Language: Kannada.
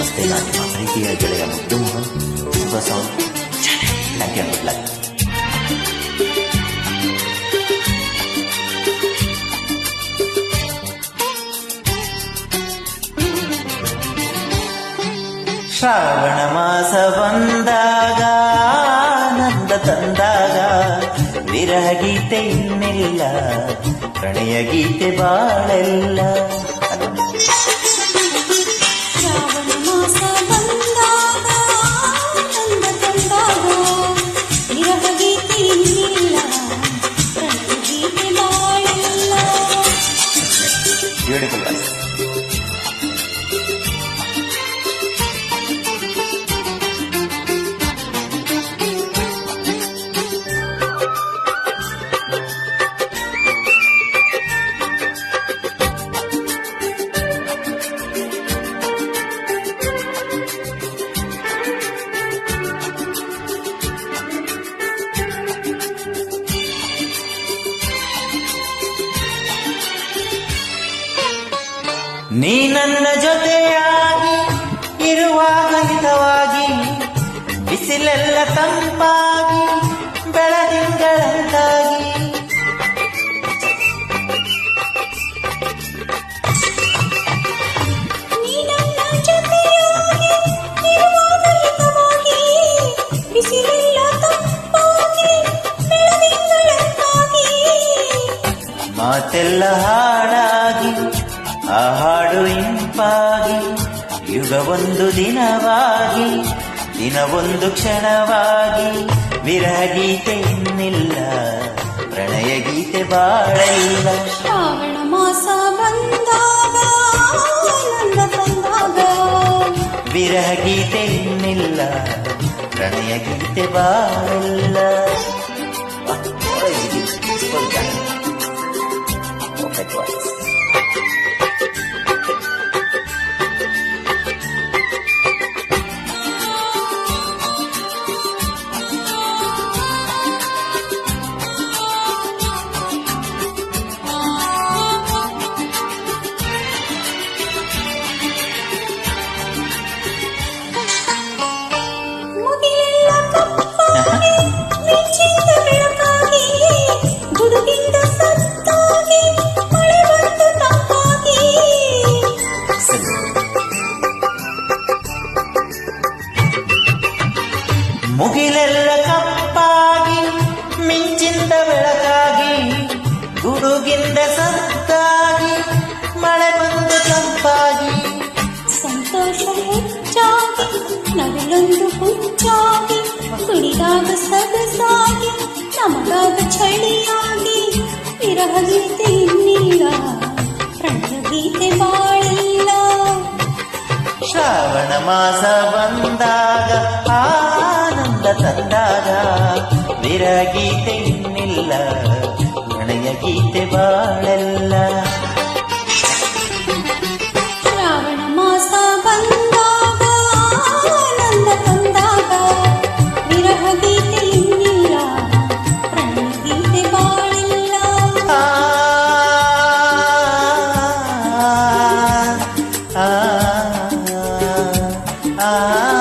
ನಮಸ್ತೆ ನಾನು ನಿಮ್ಮ ಪ್ರೀತಿಯ ಗೆಳೆಯ ಮುದ್ದು ಮೋಹನ್ ಶುಭ sound thank you good luck Shravana ಮಾಸ ಬಂದಾಗ, ಆನಂದ ತಂದಾಗ ವಿರಹ ಗೀತೆ ಇನ್ನಿಲ್ಲ, ಪ್ರಣಯ ಗೀತೆ ಬಾಳೆಲ್ಲ. ನೀ ನನ್ನ ಜೊತೆಯಾಗಿ ಇರುವಾಗ ಹಿತವಾಗಿ ಬಿಸಿಲೆಲ್ಲ ತಂಪಾಗಿ ಬೆಳದಿಂಗಳಂತಾಗಿ. ಮಾತೆಲ್ಲ ಹಾಡಾಗಿ ಆ ಹಾಡು ಇಂಪಾಗಿ ಯುಗವೊಂದು ದಿನವಾಗಿ ದಿನವೊಂದು ಕ್ಷಣವಾಗಿ ವಿರಹ ಗೀತೆ ಇನ್ನಿಲ್ಲ ಪ್ರಣಯ ಗೀತೆ ಬಾಳೆಲ್ಲ ಶ್ರಾವಣ ಮಾಸ ಬಂದಾಗ ವಿರಹ ಗೀತೆ ಇನ್ನಿಲ್ಲ ಪ್ರಣಯ ಗೀತೆ ಬಾಳೆಲ್ಲ ಮುಗಿಲೆಲ್ಲ ಕಪ್ಪಾಗಿ ಮಿಂಚಿಂದ ಬೆಳಕಾಗಿ ಗುಡುಗಿಂದ ಸತ್ತಾಗಿ ಮಳೆ ಬಂದು ತಂಪಾಗಿ. ಸಂತೋಷ ಹೆಚ್ಚಾಗಿ ನವಿಲೊಂದು ಹುಚ್ಚಾಗಿ ಕುಡಿದಾಗ ಸೊಗಸಾಗಿ ನಮಗಾಗ ಚಳಿಯಾಗಿ ವಿರಹ ಗೀತೆ ಇನ್ನಿಲ್ಲ ಪ್ರಣಯ ಗೀತೆ ಬಾಳಿಲ್ಲ ಶ್ರಾವಣ ಮಾಸ ಬಂದಾಗ ಆನಂದ ತಂದಾಗ ವಿರಗೀತೆ ಇನ್ನಿಲ್ಲ ಗಣಯ ಗೀತೆ ಬಾಳೆಲ್ಲ. ah